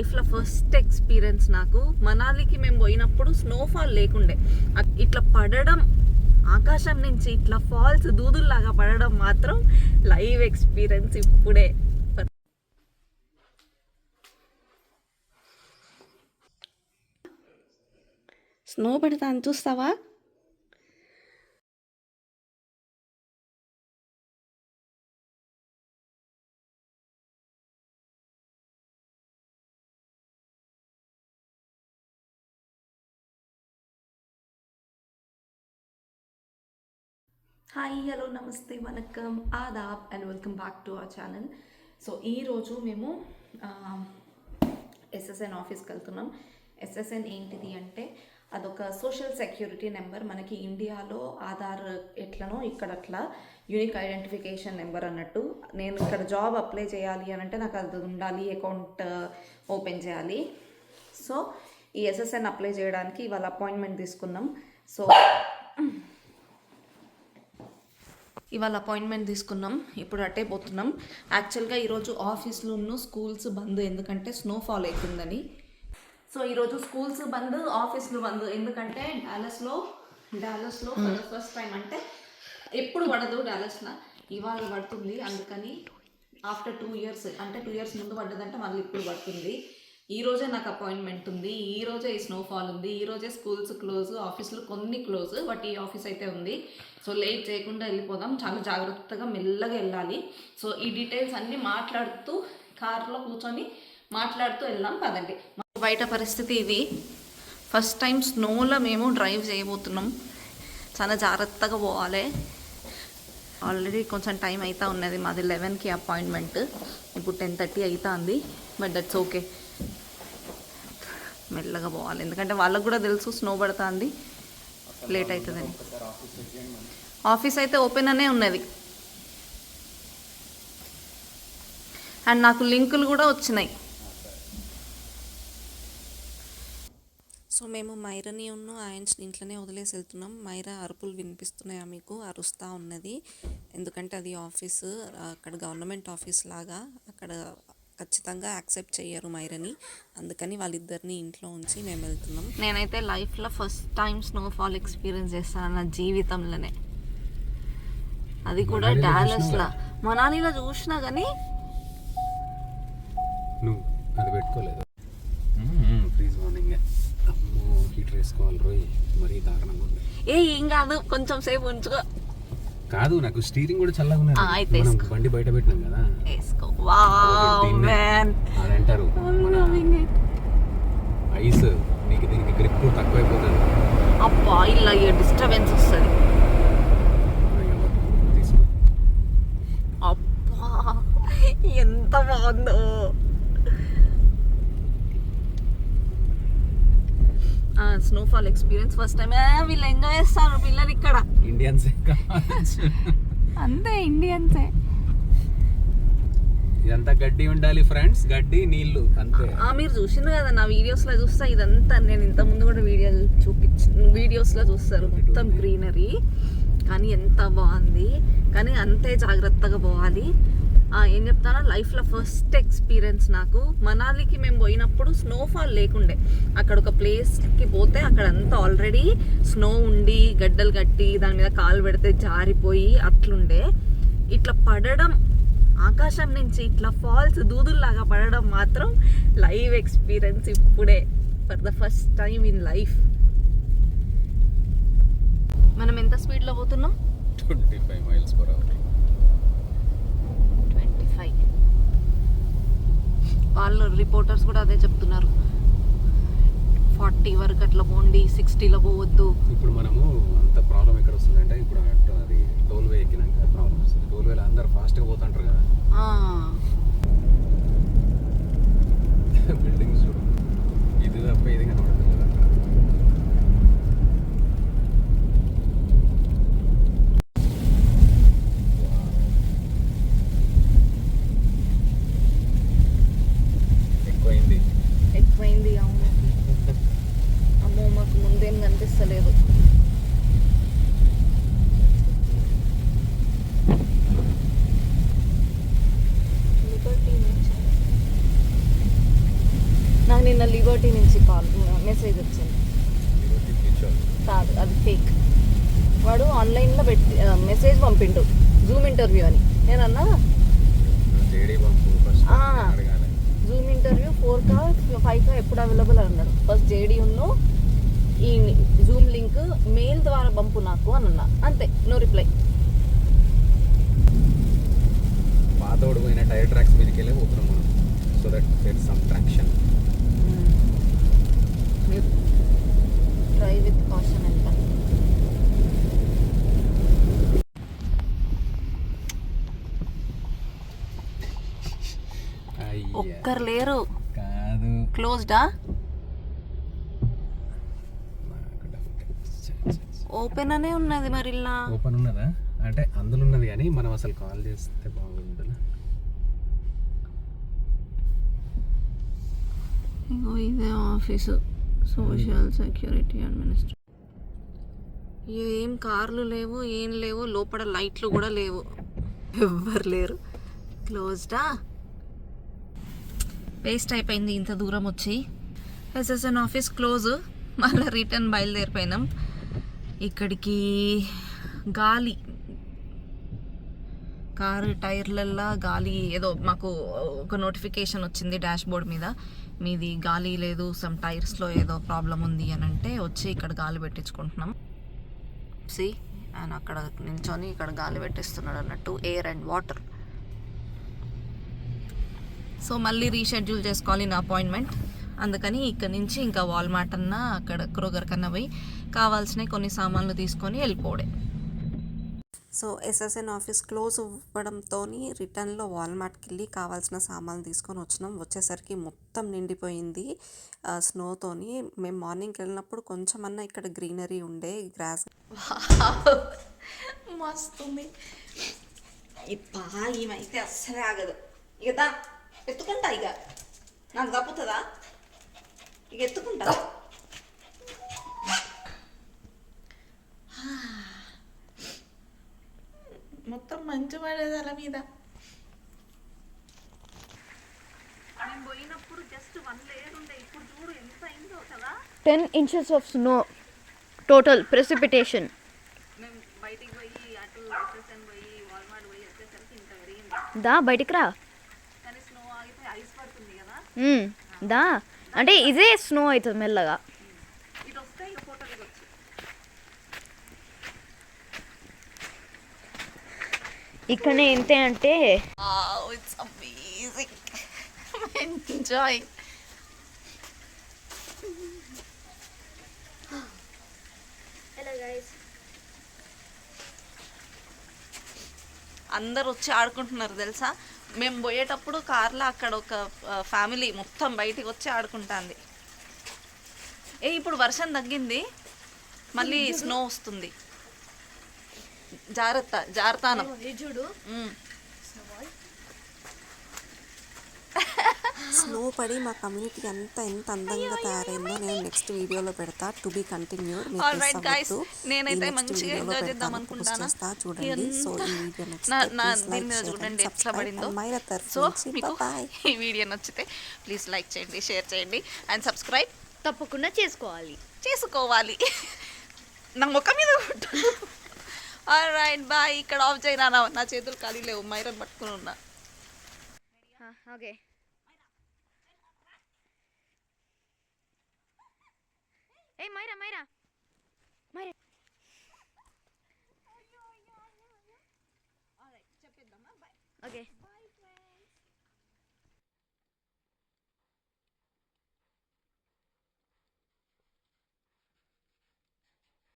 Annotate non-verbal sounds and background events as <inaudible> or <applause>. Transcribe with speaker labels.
Speaker 1: లైఫ్లో first experience నాకు. మనాలికి మేము పోయినప్పుడు స్నోఫాల్ లేకుండే. ఇట్లా పడడం ఆకాశం నుంచి ఇట్లా ఫాల్స్ దూదుల్లాగా పడడం మాత్రం లైవ్ ఎక్స్పీరియన్స్ ఇప్పుడే. స్నో పడతాను చూస్తావా? హాయ్ హలో నమస్తే వనక్కం Aadab and welcome back to our channel so ఈరోజు మేము ఎస్ఎస్ఎన్ ఆఫీస్కి వెళ్తున్నాం ఎస్ఎస్ఎన్ ఏంటిది అంటే అదొక సోషల్ సెక్యూరిటీ నెంబర్ మనకి ఇండియాలో ఆధార్ ఎట్లనో ఇక్కడ అట్లా యూనిక్ ఐడెంటిఫికేషన్ నెంబర్ అన్నట్టు. నేను ఇక్కడ జాబ్ అప్లై చేయాలి అని అంటే నాకు అది ఉండాలి అకౌంట్ ఓపెన్ uh, చేయాలి. సో ఈ ఎస్ఎస్ఎన్ అప్లై చేయడానికి ఇవాళ అపాయింట్మెంట్ తీసుకున్నాం. సో ఇవాళ అపాయింట్మెంట్ తీసుకున్నాం ఇప్పుడు అట్టే పోతున్నాం. యాక్చువల్గా ఈరోజు ఆఫీస్లోను స్కూల్స్ బంద్ ఎందుకంటే స్నోఫాల్ అవుతుందని సో ఈరోజు స్కూల్స్ బంద్ ఆఫీస్లు బంద్ ఎందుకంటే డాలస్లో డాలస్లో ఫస్ట్ టైం అంటే ఎప్పుడు పడదు డాలస్లో. ఇవాళ పడుతుంది అందుకని ఆఫ్టర్ టూ ఇయర్స్ అంటే టూ ఇయర్స్ ముందు పడ్డదంటే మళ్ళీ ఇప్పుడు పడుతుంది. ఈ రోజే నాకు అపాయింట్మెంట్ ఉంది ఈ రోజే ఈ స్నోఫాల్ ఉంది ఈ రోజే స్కూల్స్ క్లోజ్ ఆఫీసులు కొన్ని క్లోజ్ బట్ ఈ ఆఫీస్ అయితే ఉంది. సో లేట్ చేయకుండా వెళ్ళిపోదాం. చాలా జాగ్రత్తగా మెల్లగా వెళ్ళాలి. సో ఈ డీటెయిల్స్ అన్నీ మాట్లాడుతూ కార్లో కూర్చొని మాట్లాడుతూ వెళ్దాం. పదండి. బయట పరిస్థితి ఇది. ఫస్ట్ టైం స్నోలో మేము డ్రైవ్ చేయబోతున్నాం. చాలా జాగ్రత్తగా పోవాలి. ఆల్రెడీ కొంచెం టైం అవుతా ఉన్నది. మాది లెవెన్కి అపాయింట్మెంట్ ఇప్పుడు టెన్ థర్టీ అవుతుంది బట్ దట్స్ ఓకే మెల్లగా పోవాలి. ఎందుకంటే వాళ్ళకు కూడా తెలుసు స్నో పడుతుంది లేట్ అవుతుందని ఆఫీస్ అయితే ఓపెన్ అనే ఉన్నది. అండ్ నాకు లింకులు కూడా వచ్చినాయి. సో మేము మైరని ఉన్న ఆయన్స్ ఇంట్లోనే వదిలేసి వెళ్తున్నాం. మైరా అరుపులు వినిపిస్తున్నాయా మీకు? అరుస్తూ ఉన్నది. ఎందుకంటే అది ఆఫీసు అక్కడ గవర్నమెంట్ ఆఫీస్ లాగా అక్కడ ఖచ్చితంగా యాక్సెప్ట్ చేయరు మైరని. అందుకని వాళ్ళిద్దరిని ఇంట్లో ఉంచి మేము వెళ్తున్నాం. నేనైతే లైఫ్లో ఫస్ట్ టైం స్నోఫాల్ ఎక్స్పీరియన్స్ చేస్తాను నా జీవితంలోనే. అది కూడా
Speaker 2: మనాలిలో
Speaker 1: డాలస్లో మనాలిలో చూసినా కానీ
Speaker 2: నువ్వు అది పెట్టుకోలేదు. ఫ్రీజ్ మార్నింగ్ అమ్మో హీటర్ వేసుకోవాలి రోయ్. మరీ దారుణంగా ఉంది.
Speaker 1: ఏ ఏం కాదు. కొంచెం సేపు ఉంచుకో.
Speaker 2: కాదు నాకు స్టీరింగ్ కూడా చల్లగా ఉన్నది. మనం. బండి బయట పెట్టినాం కదా. అది అంటారు. మన ఐస్ నీకు దీనికి గ్రిప్ తక్కువైపోతుంది.
Speaker 1: అబ్బా ఇలా డిస్టర్బెన్స్ వస్తుంది. అబ్బా ఎంత బాగుందో. స్నోఫాల్ ఎక్స్పీరియన్స్ ఫస్ట్ టైం వీళ్ళు ఎంజాయ్ చేస్తారు పిల్లలు ఇక్కడ.
Speaker 2: ఇండియన్స్
Speaker 1: అంతే ఇండియన్సే
Speaker 2: ఇదంతా గడ్డి ఉండాలి ఫ్రెండ్స్ గడ్డి నీళ్ళు అంతే.
Speaker 1: ఆ, మీరు చూసిండ్రు కదా నా వీడియోస్లో చూస్తా. ఇదంతా నేను ఇంత ముందు కూడా వీడియోలు చూపించి వీడియోస్లో చూస్తారు. మొత్తం గ్రీనరీ కానీ ఎంత బాగుంది. కానీ అంతే జాగ్రత్తగా పోవాలి. ఏం చెప్తారా? లైఫ్లో ఫస్ట్ ఎక్స్పీరియన్స్ నాకు. మనాలికి మేము పోయినప్పుడు స్నోఫాల్ లేకుండే. అక్కడ ఒక ప్లేస్కి పోతే అక్కడ అంతా ఆల్రెడీ స్నో ఉండి గడ్డలు కట్టి దాని మీద కాలు పెడితే జారిపోయి అట్లుండే. ఇట్లా పడడం ఆకాశం నుంచి ఇట్లా ఫాల్స్ దూదుల్లాగా పడడం మాత్రం లైవ్ ఎక్స్పీరియన్స్ ఇప్పుడే. For the first time in life మనం ఎంత స్పీడ్లో పోతున్నాం?
Speaker 2: Twenty five miles per hour
Speaker 1: five వాళ్ళు రిపోర్టర్స్ కూడా అదే చెప్తున్నారు. ఫార్టీ వరకు అట్లా పోండి సిక్స్టీలో పోవద్దు.
Speaker 2: ఇప్పుడు మనము అంత ప్రాబ్లం ఎక్కడ వస్తుందంటే ఇప్పుడు అది టోల్ వే ఎక్కినాక ప్రాబ్లం వస్తుంది టోల్ వేలో అందరు ఫాస్ట్గా పోతుంటారు కదా
Speaker 1: ఆ,
Speaker 2: బిల్డింగ్స్ చూడు ఇది తప్ప ఇది కనబడదు కదా అక్కడ ఎక్కువైంది
Speaker 1: ఎక్కువైంది అవును అమ్మో మాకు ముందేం కనిపిస్తలేదు Liberty నుంచి. నాకు నిన్న లిబర్టీ నుంచి కాల్ మెసేజ్ వచ్చింది. కాదు అది ఫేక్ వాడు ఆన్లైన్లో పెట్టి మెసేజ్ పంపిండు. జూమ్ ఇంటర్వ్యూ అని. నేను అన్నా జూమ్ ఇంటర్వ్యూ ఫోర్ కా ఫైవ్ కా ఎప్పుడు అవైలబుల్ అని అన్నాడు. ఫస్ట్ జేడీ ఉన్ను ఈ జూమ్ లింక్ మెయిల్ ద్వారా పంపు నాకు అని అన్నా. అంతే నో రిప్లై
Speaker 2: పాతోడు పోయిన టైర్ ట్రాక్స్ మీదకి వెళ్ళి పోతున్నాం మనం. So that some traction
Speaker 1: try with caution ఎంత ఒక్కరు లేరు.
Speaker 2: కాదు.
Speaker 1: క్లోజ్డా. ఓపెన్ అనే ఉన్నది మరి ఇలా
Speaker 2: ఓపెన్ ఉన్నదా? అంటే అందులో ఉన్నది కానీ మనం అసలు కాల్ చేస్తే బాగుంటుంది
Speaker 1: ఇగో ఇదే ఆఫీసు. Social security administration. ఏం కార్లు లేవు ఏం లేవు లోపల లైట్లు కూడా లేవు. ఎవ్వరు లేరు. క్లోజ్డా వేస్ట్ అయిపోయింది ఇంత దూరం వచ్చి. ఎస్ఎస్ఎన్ ఆఫీస్ క్లోజ్ మళ్ళీ రిటర్న్ బయలుదేరిపోయినాం. ఇక్కడికి గాలి కారు టైర్లల్లా గాలి ఏదో మాకు ఒక నోటిఫికేషన్ వచ్చింది డాష్ బోర్డ్ మీద. మీది గాలి లేదు సమ్ టైర్స్లో ఏదో ప్రాబ్లం ఉంది అని అంటే వచ్చి ఇక్కడ గాలి పెట్టించుకుంటున్నాం. సి ఆయన అక్కడ నించొని ఇక్కడ గాలి పెట్టిస్తున్నాడు అన్నట్టు ఎయిర్ అండ్ వాటర్. సో మళ్ళీ రీషెడ్యూల్ చేసుకోవాలి నా అపాయింట్మెంట్. అందుకని ఇక్కడ నుంచి ఇంకా వాల్మార్ట్ అన్న అక్కడ క్రోగర్ కన్నా పోయి కావాల్సినవి కొన్ని సామాన్లు తీసుకొని వెళ్ళిపోవడే సో ఎస్ఎస్ఎన్ ఆఫీస్ క్లోజ్ అవ్వడంతో రిటర్న్లో వాల్మార్ట్కి వెళ్ళి కావాల్సిన సామాన్లు తీసుకొని వచ్చినాం. వచ్చేసరికి మొత్తం నిండిపోయింది స్నోతోని. మేము మార్నింగ్కి వెళ్ళినప్పుడు కొంచెం అన్న ఇక్కడ గ్రీనరీ ఉండే గ్రాస్ మస్తుంది ఇప్పా ఈమైతే అస్సలే ఆగదు. ఇక దా ఎత్తుకుంటా ఇక నాకు తప్పుతుందా? ఇక ఎత్తుకుంటా? మీద మేము పోయినప్పుడు జస్ట్ వన్ లేయర్ ఉండే ఇప్పుడు చూడు ఎంత అయిందో కదా.
Speaker 3: 10 inches of snow total precipitation.
Speaker 1: మేము బయటికి పోయి అటు ఎస్ఎస్ఎన్ పోయి వాల్మార్ట్ పోయి వచ్చేసరికి ఇంత పెరిగింది.
Speaker 3: దా బయటికి రా.
Speaker 1: కానీ స్నో ఆగితే ఐస్ పడుతుంది కదా.
Speaker 3: మ్మ్. దా. అంటే ఇదే స్నో అవుతుంది మెల్లగా. ఇక్కడనే ఏంటి అంటే
Speaker 1: ఇట్స్ అమేజింగ్ ఎంజాయ్ అందరు వచ్చి ఆడుకుంటున్నారు తెలుసా? మేము పోయేటప్పుడు కార్లో అక్కడ ఒక ఫ్యామిలీ మొత్తం బయటికి వచ్చి ఆడుకుంటాంది. ఏ ఇప్పుడు వర్షం తగ్గింది. మళ్ళీ <laughs> స్నో వస్తుంది. జాగ్రత్త జాగ్రత్త
Speaker 3: చూడు. <laughs>
Speaker 4: స్నో పడి మా కమ్యూనిటీ అంతా ఎంత అందంగా తయారైందో నేను నెక్స్ట్ వీడియోలో పెడతా. To be continued.
Speaker 1: నేనైతే మంచిగా enjoy చేద్దాం అనుకుంటానా?
Speaker 4: చూడండి.
Speaker 1: ఎంత-
Speaker 4: సో ఈ వీడియో
Speaker 1: చూడండి ఎట్లా పడిందో సో మీకు ఈ వీడియో నచ్చితే ప్లీజ్ లైక్ చేయండి షేర్ చేయండి అండ్ సబ్స్క్రైబ్
Speaker 3: తప్పకుండా చేసుకోవాలి.
Speaker 1: చేసుకోవాలి. <laughs> నా ముఖం మీద రైట్ బాయ్ ఇక్కడ ఆఫ్ చేయనా నా- చేతులు ఖాళీ లేవు. మైరన్ పట్టుకుని ఉన్నా.
Speaker 3: ఓకే. ఏ మైరా మైరా. మైరా. ఓకే.